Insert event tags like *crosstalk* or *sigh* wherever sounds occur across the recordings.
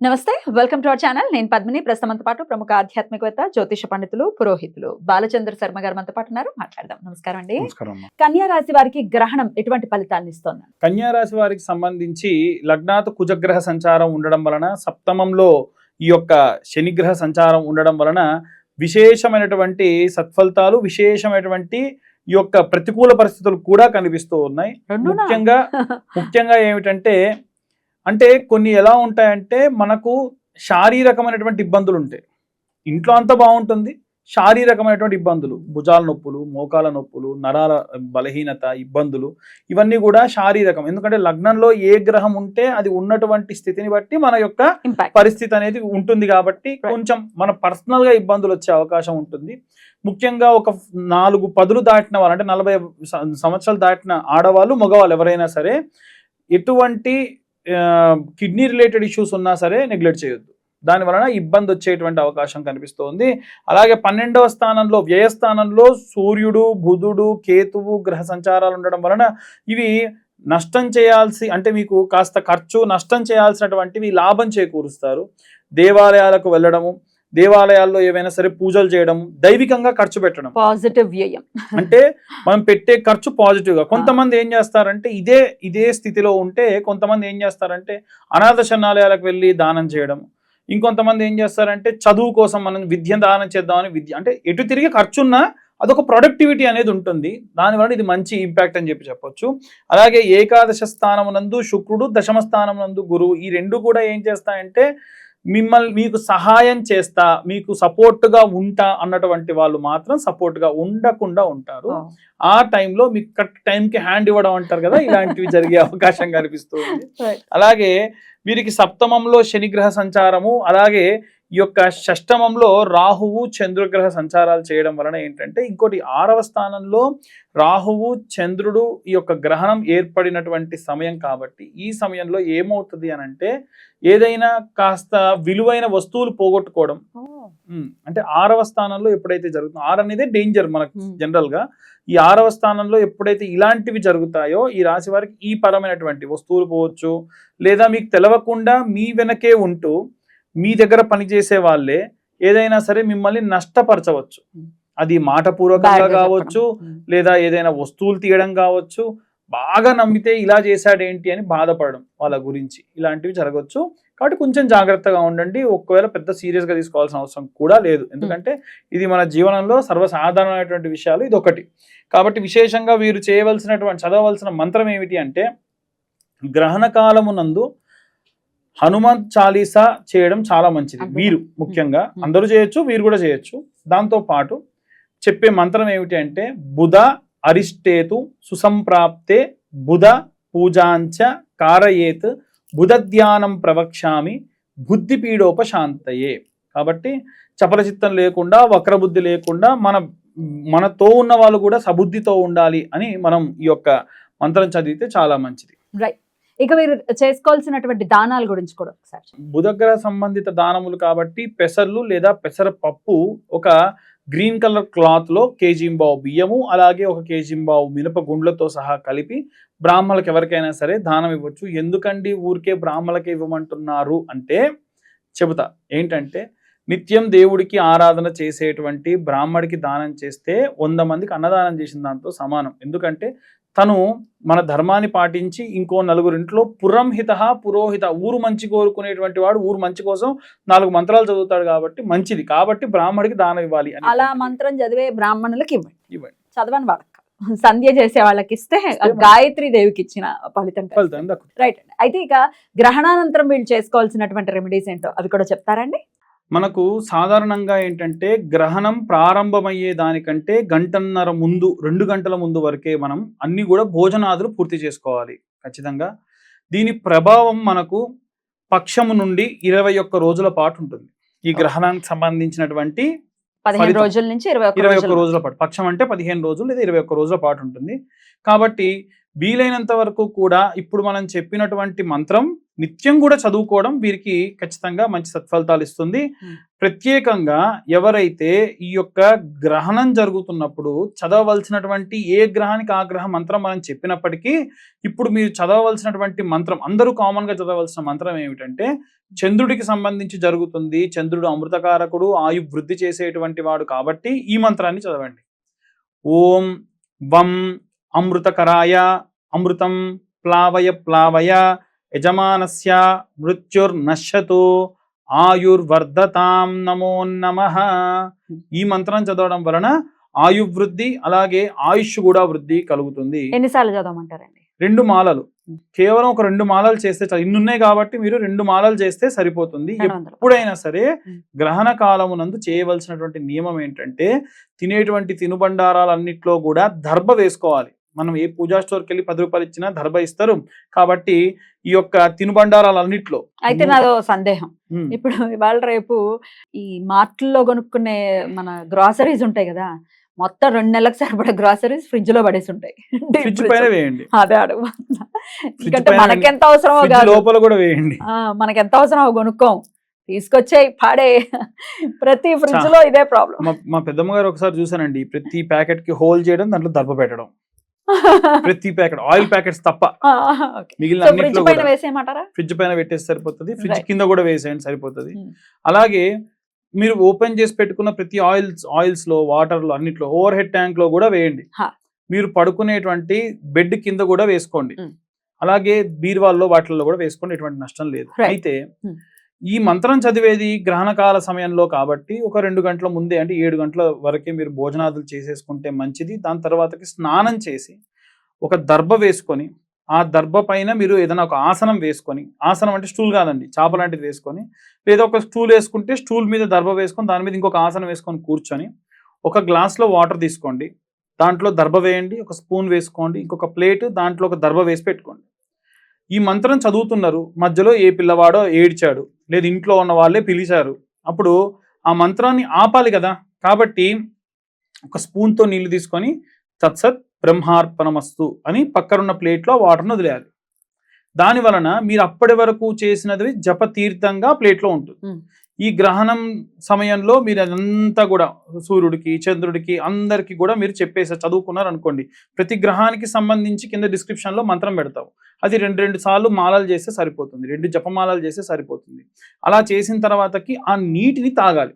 నమస్తే welcome to our channel. నేను పద్మిని. ప్రస్తుతంతో పాటు ప్రముఖ ఆధ్యాత్మికవేత్త జ్యోతిష పండితులు పురోహితులు బాలచంద్ర శర్మ గారు మనతో పాటు ఉన్నారు. మాట్లాడదాం. నమస్కారం అండి. కన్యా రాశి వారికి గ్రహణం ఎటువంటి ఫలితాలను ఇస్తుంది? కన్యా రాశి వారికి సంబంధించి లగ్నాత్ కుజగ్రహ సంచారం ఉండడం వలన సప్తమంలో ఈ యొక్క శనిగ్రహ సంచారం ఉండడం వలన విశేషమైనటువంటి సత్ఫలితాలు విశేషమైనటువంటి ఈ యొక్క ప్రతికూల పరిస్థితులు కూడా కనిపిస్తూ ఉన్నాయి? ముఖ్యంగా *laughs* ముఖ్యంగా ఏమిటంటే అంటే కొన్ని ఎలా ఉంటాయంటే మనకు శారీరకమైనటువంటి ఇబ్బందులు ఉంటాయి ఇంట్లో అంతా బాగుంటుంది. శారీరకమైనటువంటి ఇబ్బందులు భుజాల నొప్పులు మోకాల నొప్పులు నరాల బలహీనత ఇబ్బందులు ఇవన్నీ కూడా శారీరకం. ఎందుకంటే లగ్నంలో ఏ గ్రహం ఉంటే అది ఉన్నటువంటి స్థితిని బట్టి మన యొక్క పరిస్థితి అనేది ఉంటుంది కాబట్టి కొంచెం మన పర్సనల్గా ఇబ్బందులు వచ్చే అవకాశం ఉంటుంది. ముఖ్యంగా ఒక నాలుగు పదులు దాటిన వాళ్ళు అంటే నలభై సంవత్సరాలు దాటిన ఆడవాళ్ళు మగవాళ్ళు ఎవరైనా సరే ఎటువంటి కిడ్నీ రిలేటెడ్ ఇష్యూస్ ఉన్నా సరే నెగ్లెక్ట్ చేయొద్దు. దాని వలన ఇబ్బంది వచ్చేటువంటి అవకాశం కనిపిస్తోంది. అలాగే పన్నెండవ స్థానంలో వ్యయస్థానంలో సూర్యుడు బుధుడు కేతువు గ్రహ సంచారాలు ఉండడం వలన ఇవి నష్టం చేయాల్సి అంటే మీకు కాస్త ఖర్చు నష్టం చేయాల్సినటువంటివి లాభం చేకూరుస్తారు. దేవాలయాలకు వెళ్ళడము దేవాలయాల్లో ఏవైనా సరే పూజలు చేయడం దైవికంగా ఖర్చు పెట్టడం. పాజిటివ్ వ్యయం. అంటే మనం పెట్టే ఖర్చు పాజిటివ్గా కొంతమంది ఏం చేస్తారంటే ఇదే ఇదే స్థితిలో ఉంటే కొంతమంది ఏం చేస్తారంటే అనాథ శరణాలయాలకు వెళ్ళి దానం చేయడం. ఇంకొంతమంది ఏం చేస్తారంటే చదువు కోసం మనం విద్య దానం చేద్దామని విద్య అంటే ఎటు తిరిగి ఖర్చున్నా అదొక ప్రొడక్టివిటీ అనేది ఉంటుంది. దానివల్ల ఇది మంచి ఇంపాక్ట్ అని చెప్పి చెప్పొచ్చు. అలాగే ఏకాదశ స్థానమునందు శుక్రుడు దశమ స్థానమునందు గురువు ఈ రెండు కూడా ఏం చేస్తాయంటే మిమ్మల్ని మీకు సహాయం చేస్తా మీకు support గా ఉంటా అన్నటువంటి వాళ్ళు మాత్రం support గా ఉండకుండా ఉంటారు. ఆ టైంలో మీకు కరెక్ట్ టైంకి హ్యాండ్ ఇవ్వడం అంటారు కదా ఇలాంటివి జరిగే అవకాశం కనిపిస్తుంది. *laughs* అలాగే వీరికి సప్తమంలో శనిగ్రహ సంచారము అలాగే ఈ యొక్క షష్టమంలో రాహువు చంద్రగ్రహ సంచారాలు చేయడం వలన ఏంటంటే ఇంకోటి ఆరవ స్థానంలో రాహువు చంద్రుడు ఈ యొక్క గ్రహణం ఏర్పడినటువంటి సమయం కాబట్టి ఈ సమయంలో ఏమవుతుంది అని అంటే ఏదైనా కాస్త విలువైన వస్తువులు పోగొట్టుకోవడం. అంటే ఆరవ స్థానంలో ఎప్పుడైతే జరుగుతుందో ఆరు అనేది డేంజర్ మనకు Hmm. జనరల్గా ఈ ఆరవ స్థానంలో ఎప్పుడైతే ఇలాంటివి జరుగుతాయో ఈ రాశి వారికి ఈ పరమైనటువంటి వస్తువులు పోవచ్చు. లేదా మీకు తెలవకుండా మీ వెనకే ఉంటూ మీ దగ్గర పనిచేసే వాళ్ళే ఏదైనా సరే మిమ్మల్ని నష్టపరచవచ్చు. అది మాటపూర్వకంగా కావచ్చు లేదా ఏదైనా వస్తువులు తీయడం కావచ్చు బాగా నమ్మితే ఇలా చేశాడేంటి అని బాధపడడం వాళ్ళ గురించి. ఇలాంటివి జరగవచ్చు కాబట్టి కొంచెం జాగ్రత్తగా ఉండండి. ఒకవేళ పెద్ద serious గా తీసుకోవాల్సిన అవసరం కూడా లేదు. ఎందుకంటే ఇది మన జీవనంలో సర్వసాధారణమైనటువంటి విషయాలు ఇది ఒకటి కాబట్టి విశేషంగా వీరు చేయవలసినటువంటి చదవవలసిన మంత్రం ఏమిటి అంటే గ్రహణ కాలమునందు హనుమాన్ చాలీసా చేయడం చాలా మంచిది? వీరు ముఖ్యంగా. అందరూ చేయొచ్చు వీరు కూడా చేయొచ్చు. దాంతో పాటు చెప్పే మంత్రం ఏమిటి అంటే బుధ అరిష్టేతు సుసంప్రాప్తే బుధ పూజాంచ కారయేత్ బుధ ధ్యానం ప్రవక్ష్యామి బుద్ధిపీడోపశాంతయే కాబట్టి చపల చిత్తం లేకుండా వక్రబుద్ధి లేకుండా మన మనతో ఉన్న వాళ్ళు కూడా సబుద్ధితో ఉండాలి అని మనం ఈ యొక్క మంత్రం చదివితే చాలా మంచిది. ఇక మీరు చేసుకోవాల్సినటువంటి దానాల గురించి కూడా ఒకసారి బుధగ్రహ సంబంధిత దానములు కాబట్టి పెసర్లు లేదా పెసర పప్పు ఒక గ్రీన్ కలర్ క్లాత్లో కేజీంబావు బియ్యము అలాగే ఒక కేజీంబావు మినప గుండ్లతో సహా కలిపి బ్రాహ్మణులకు ఎవరికైనా సరే దానం ఇవ్వచ్చు. ఎందుకండి ఊరికే బ్రాహ్మణులకే ఇవ్వమంటున్నారు అంటే చెబుతా ఏంటంటే నిత్యం దేవుడికి ఆరాధన చేసేటువంటి బ్రాహ్మడికి దానం చేస్తే వంద మందికి అన్నదానం చేసిన దాంతో సమానం. ఎందుకంటే తను మన ధర్మాన్ని పాటించి ఇంకో నలుగురింట్లో పురంహిత పురోహిత ఊరు మంచి కోరుకునేటువంటి వాడు ఊరు మంచి కోసం నాలుగు మంత్రాలు చదువుతాడు కాబట్టి మంచిది. కాబట్టి బ్రాహ్మడికి దానం ఇవ్వాలి అలా మంత్రం చదివే బ్రాహ్మణులకి ఇవ్వండి. ఇవ్వండి. చదవని వాళ్ళకి. సంధ్య చేసే వాళ్ళకి ఇస్తే గాయత్రి దేవికి ఇచ్చిన ఫలితం ఫలితం. రైట్ అండి. అయితే ఇక గ్రహణానంతరం వీళ్ళు చేసుకోవాల్సినటువంటి రెమెడీస్ ఏంటో అవి కూడా చెప్తారండి మనకు సాధారణంగా ఏంటంటే గ్రహణం ప్రారంభమయ్యే దానికంటే గంటన్నర ముందు రెండు గంటల ముందు వరకే మనం అన్ని కూడా భోజనాదులు పూర్తి చేసుకోవాలి ఖచ్చితంగా. దీని ప్రభావం మనకు పక్షము నుండి ఇరవై ఒక్క రోజుల పాటు ఉంటుంది. ఈ గ్రహణానికి సంబంధించినటువంటి పదిహేను. రోజుల నుంచి ఇరవై ఒక్క ఇరవై ఒక్క రోజులు. రోజుల పాటు. పక్షం అంటే పదిహేను రోజులు లేదా ఇరవై ఒక్క రోజుల పాటు ఉంటుంది. కాబట్టి వీలైనంత వరకు కూడా ఇప్పుడు మనం చెప్పినటువంటి మంత్రం నిత్యం కూడా చదువుకోవడం వీరికి ఖచ్చితంగా మంచి సత్ఫలితాలు ఇస్తుంది. ప్రత్యేకంగా ఎవరైతే ఈ యొక్క గ్రహణం జరుగుతున్నప్పుడు చదవవలసినటువంటి ఏ గ్రహానికి ఆ గ్రహ మంత్రం మనం చెప్పినప్పటికీ ఇప్పుడు మీరు చదవవలసినటువంటి మంత్రం అందరూ కామన్గా చదవలసిన మంత్రం ఏమిటంటే చంద్రుడికి సంబంధించి జరుగుతుంది. చంద్రుడు అమృతకారకుడు ఆయు వృద్ధి చేసేటువంటి వాడు కాబట్టి ఈ మంత్రాన్ని చదవండి. ఓం వం అమృతకరాయ అమృతం ప్లావయ ప్లావయ యజమానస్య మృత్యుర్నశ్యతు ఆయుర్వర్ధతాం నమో నమ. ఈ మంత్రం చదవడం వలన ఆయువృద్ధి అలాగే ఆయుష్ కూడా వృద్ధి కలుగుతుంది. ఎన్నిసార్లు చదవమంటారండి? రెండు మాలలు. కేవలం ఒక రెండు మాలలు చేస్తే చాలు. ఇన్ని ఉన్నాయి కాబట్టి మీరు రెండు మాలలు చేస్తే సరిపోతుంది. ఎప్పుడైనా సరే. గ్రహణ కాలమునందు చేయవలసినటువంటి నియమం ఏంటంటే తినేటువంటి తినుబండారాలన్నిట్లో కూడా దర్భ వేసుకోవాలి. మనం ఏ పూజా స్టోర్కి వెళ్ళి పది రూపాయలు ఇచ్చినా దర్భ ఇస్తారు. కాబట్టి ఈ యొక్క తినుబండారాలన్నిట్లో అయితే నాదో సందేహం. ఇప్పుడు ఇవాళ రేపు ఈ మార్ట్లలో కొనుక్కునే మన గ్రాసరీస్ ఉంటాయి కదా మొత్తం రెండు నెలలకు సరిపడే గ్రాసరీస్ ఫ్రిడ్జ్లో పడేసి ఉంటాయి ఫ్రిడ్జ్ పైన వేయండి. అదే అడుగు. ఎందుకంటే మనకెంత అవసరమో లోపల కూడా వేయండి. మనకెంత అవసరమో కొనుక్కోం. తీసుకొచ్చేయి పాడే. ప్రతి ఫ్రిడ్జ్. లో ఇదే ప్రాబ్లం మా మా పెద్దమ్మ గారు ఒకసారి చూసానండి ప్రతి ప్యాకెట్కి హోల్ చేయడం దాంట్లో దర్భ పెట్టడం. ప్రతి ప్యాకెట్ ఆయిల్ ప్యాకెట్స్ తప్ప మిగిలిన ఫ్రిడ్జ్ పైన పెట్టేసి సరిపోతుంది ఫ్రిడ్జ్. కింద కూడా వేసేయండి సరిపోతుంది Hmm. అలాగే మీరు ఓపెన్ చేసి పెట్టుకున్న ప్రతి ఆయిల్స్ ఆయిల్స్లో వాటర్లో అన్నిట్లో ఓవర్ హెడ్ ట్యాంక్లో కూడా వేయండి. మీరు పడుకునేటువంటి బెడ్ కింద కూడా వేసుకోండి Hmm. అలాగే బీరువాల్లో వాటిల్లో కూడా వేసుకోండి ఎటువంటి నష్టం లేదు. అయితే Hmm. ఈ మంత్రం చదివేది గ్రహణకాల సమయంలో కాబట్టి ఒక రెండు గంటల ముందే అంటే ఏడు గంటల వరకే మీరు భోజనాదులు చేసేసుకుంటే మంచిది. దాని తర్వాతకి స్నానం చేసి ఒక దర్భ వేసుకొని ఆ దర్భ పైన మీరు ఏదైనా ఒక ఆసనం వేసుకొని ఆసనం అంటే స్టూల్ కాదండి చాప లాంటిది వేసుకొని లేదా ఒక స్టూల్ వేసుకుంటే స్టూల్ మీద దర్భ వేసుకొని దాని మీద ఇంకొక ఆసనం వేసుకొని కూర్చొని ఒక గ్లాస్లో వాటర్ తీసుకోండి. దాంట్లో దర్భ వేయండి ఒక స్పూన్ వేసుకోండి ఇంకొక ప్లేట్ దాంట్లో ఒక దర్భ వేసి పెట్టుకోండి. ఈ మంత్రం చదువుతున్నారు. మధ్యలో ఏ పిల్లవాడో ఏడ్చాడు. లేదు ఇంట్లో ఉన్న వాళ్ళే పిలిచారు. అప్పుడు ఆ మంత్రాన్ని ఆపాలి కదా. కాబట్టి ఒక స్పూన్తో నీళ్ళు తీసుకొని తత్సత్ బ్రహ్మార్పణమస్తు అని పక్కనున్న ప్లేట్లో వాటర్ను వదిలేయాలి. దాని వలన మీరు అప్పటి వరకు చేసినది జప తీర్థంగా ప్లేట్లో ఉంటుంది. ఈ గ్రహణం సమయంలో మీరు అదంతా కూడా సూర్యుడికి చంద్రుడికి అందరికి కూడా మీరు చెప్పేసి చదువుకున్నారు అనుకోండి ప్రతి గ్రహానికి సంబంధించి కింద డిస్క్రిప్షన్లో మంత్రం పెడతావు. అది రెండు రెండు సార్లు మాలలు చేస్తే సరిపోతుంది. రెండు జపమాలలు చేస్తే సరిపోతుంది. అలా చేసిన తర్వాతకి ఆ నీటిని తాగాలి.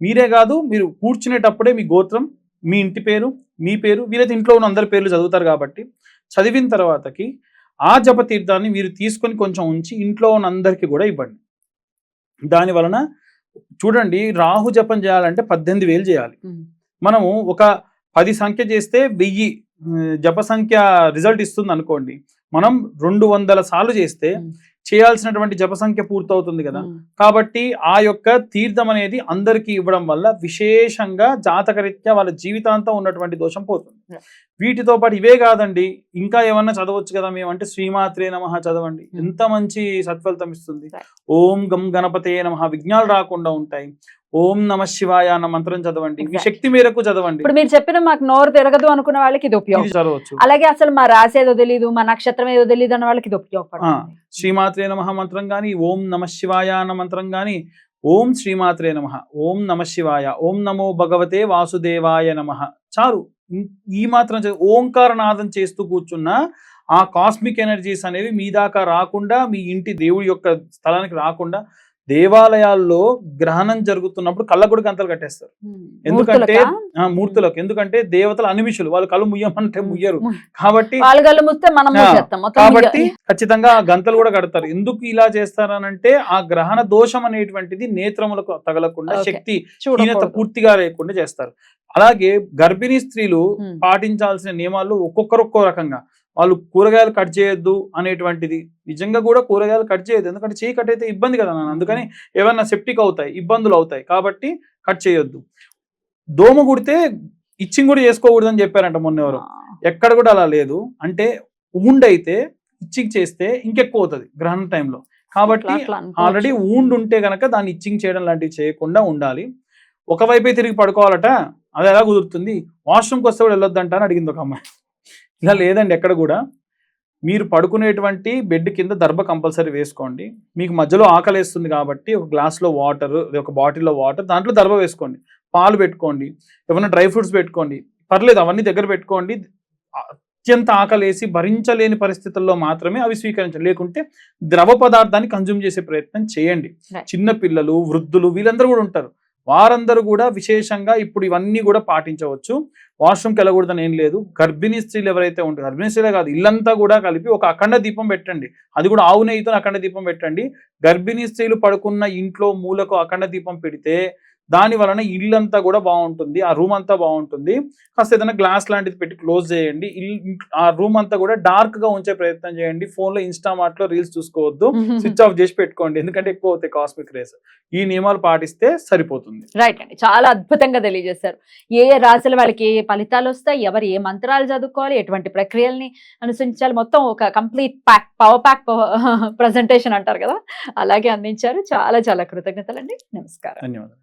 మీరే కాదు మీరు కూర్చునేటప్పుడే మీ గోత్రం మీ ఇంటి పేరు మీ పేరు వీరైతే ఇంట్లో ఉన్న అందరి పేర్లు చదువుతారు కాబట్టి చదివిన తర్వాతకి ఆ జపతీర్థాన్ని మీరు తీసుకొని కొంచెం ఉంచి ఇంట్లో ఉన్న అందరికీ కూడా ఇవ్వండి. దాని వలన చూడండి రాహు జపం చేయాలంటే పద్దెనిమిది వేలు చేయాలి మనము ఒక పది సంఖ్య చేస్తే వెయ్యి జప సంఖ్య రిజల్ట్ ఇస్తుంది అనుకోండి మనం రెండు వందల సార్లు చేస్తే. చేయాల్సినటువంటి జప సంఖ్య పూర్తవుతుంది కదా కాబట్టి ఆ యొక్క తీర్థం అనేది అందరికీ ఇవ్వడం వల్ల విశేషంగా జాతకరీత్యా వాళ్ళ జీవితాంతం ఉన్నటువంటి దోషం పోతుంది. వీటితో పాటు ఇవే కాదండి ఇంకా ఏమన్నా చదవచ్చు కదా మేము అంటే శ్రీమాత్రే నమ చదవండి. Hmm. ఎంత మంచి సత్ఫలితం ఇస్తుంది. ఓం గం గణపతే నమ. విఘ్నాలు రాకుండా ఉంటాయి. ఓం నమ శివాయ అన్న మంత్రం చదవండి. శక్తి మేరకు చదవండి. ఇప్పుడు మీరు చెప్పిన మాకు నోరు తిరగదు అనుకున్న వాళ్ళకి ఇది ఉపయోగం. చదవచ్చు. అలాగే అసలు మా రాశి ఏదో తెలియదు మా నక్షత్రం ఏదో తెలియదు అన్న వాళ్ళకి ఇది ఉపయోగపడుతుంది. శ్రీమాత్రే నమ మంత్రం కానీ ఓం నమ శివాయ అన్న మంత్రం కానీ ఓం శ్రీమాత్రే నమ. ఓం నమ శివాయ. ఓం నమో భగవతే వాసుదేవాయ నమ. ఇం- ఈ మాత్రం ఓంకార ఓంకారనాదం చేస్తూ కూర్చున్న ఆ కాస్మిక్ ఎనర్జీస్ అనేవి మీ దాకా రాకుండా మీ ఇంటి దేవుడి యొక్క స్థలానికి రాకుండా దేవాలయాల్లో గ్రహణం జరుగుతున్నప్పుడు కళ్ళగుడి గంతలు కట్టేస్తారు. ఎందుకంటే మూర్తులకా? ఆ, మూర్తులకు. ఎందుకంటే దేవతలు అనిమిషులు. వాళ్ళు కళ్ళు ముయ్యమంటే ముయ్యరు కాబట్టి కాబట్టి ఖచ్చితంగా ఆ గంతలు కూడా కడతారు. ఎందుకు ఇలా చేస్తారనంటే ఆ గ్రహణ దోషం అనేటువంటిది నేత్రములకు తగలకుండా. శక్తి చూడకూడదు. పూర్తిగా లేకుండా చేస్తారు. అలాగే గర్భిణీ స్త్రీలు. పాటించాల్సిన నియమాలు ఒక్కొక్కరు ఒక్కో రకంగా. వాళ్ళు కూరగాయలు కట్ చేయొద్దు అనేటువంటిది. నిజంగా కూడా కూరగాయలు కట్ చేయొద్దు. ఎందుకంటే చేయి కట్ అయితే ఇబ్బంది కదా నాన్న. అందుకని ఏమన్నా సెప్టిక్ అవుతాయి ఇబ్బందులు అవుతాయి. కాబట్టి కట్ చేయొద్దు. దోమ కుడితే ఇచ్చింగ్ కూడా చేసుకోకూడదు అని చెప్పారంట మొన్న ఎవరు. ఎక్కడ కూడా అలా లేదు. అంటే ఊండ్ అయితే ఇచ్చింగ్ చేస్తే ఇంకెక్కువ అవుతుంది గ్రహణ టైంలో. కాబట్టి. ఆల్రెడీ ఊండ్ ఉంటే గనక దాన్ని ఇచ్చింగ్ చేయడం లాంటివి చేయకుండా ఉండాలి. ఒకవైపే తిరిగి పడుకోవాలట అది ఎలా కుదురుతుంది? వాష్రూమ్కి వస్తే కూడా వెళ్ళొద్దంట అని అడిగింది ఒక అమ్మాయి. ఇలా లేదండి ఎక్కడ కూడా. మీరు పడుకునేటువంటి బెడ్ కింద దర్భ కంపల్సరీ వేసుకోండి. మీకు మధ్యలో ఆకలేస్తుంది కాబట్టి ఒక గ్లాస్లో వాటర్ ఒక బాటిల్లో వాటర్ దాంట్లో దర్భ వేసుకోండి. పాలు పెట్టుకోండి. ఏమైనా డ్రై ఫ్రూట్స్ పెట్టుకోండి. పర్లేదు అవన్నీ దగ్గర పెట్టుకోండి. అత్యంత ఆకలేసి భరించలేని పరిస్థితుల్లో మాత్రమే అవి స్వీకరించండి. లేకుంటే ద్రవ పదార్థాన్ని కన్జ్యూమ్ చేసే ప్రయత్నం చేయండి. చిన్న పిల్లలు వృద్ధులు వీళ్ళందరూ కూడా ఉంటారు. వారందరూ కూడా విశేషంగా ఇప్పుడు ఇవన్నీ కూడా పాటించవచ్చు. వాష్రూమ్కి వెళ్ళకూడదని ఏం లేదు. గర్భిణీ స్త్రీలు ఎవరైతే ఉంటారు గర్భిణీ స్త్రీలే కాదు ఇల్లంతా కూడా కలిపి ఒక అఖండ దీపం పెట్టండి. అది కూడా ఆవు నెయ్యితో అఖండ దీపం పెట్టండి. గర్భిణీ స్త్రీలు పడుకున్న ఇంట్లో మూలకు అఖండ దీపం పెడితే దాని వలన ఇల్లంతా కూడా బాగుంటుంది ఆ రూమ్ అంతా బాగుంటుంది. కాస్త ఏదైనా గ్లాస్ లాంటిది పెట్టి క్లోజ్ చేయండి. ఇల్ ఆ రూమ్ అంతా కూడా డార్క్గా ఉంచే ప్రయత్నం చేయండి. ఫోన్లో ఇన్స్టామార్ట్లో రీల్స్ చూసుకోవద్దు. స్విచ్ ఆఫ్ చేసి పెట్టుకోండి. ఎందుకంటే ఎక్కువ అవుతాయి కాస్మిక్ రేస్ ఈ నియమాలు పాటిస్తే సరిపోతుంది. రైట్ అండి. చాలా అద్భుతంగా తెలియజేశారు. ఏ ఏ రాశుల వాళ్ళకి ఏ ఫలితాలు వస్తాయి ఎవరు ఏ మంత్రాలు చదువుకోవాలి ఎటువంటి ప్రక్రియల్ని అనుసరించాలి మొత్తం ఒక complete pack power pack presentation అంటారు కదా? అలాగే అందించారు. చాలా చాలా కృతజ్ఞతలండి. నమస్కారం. ధన్యవాదాలు.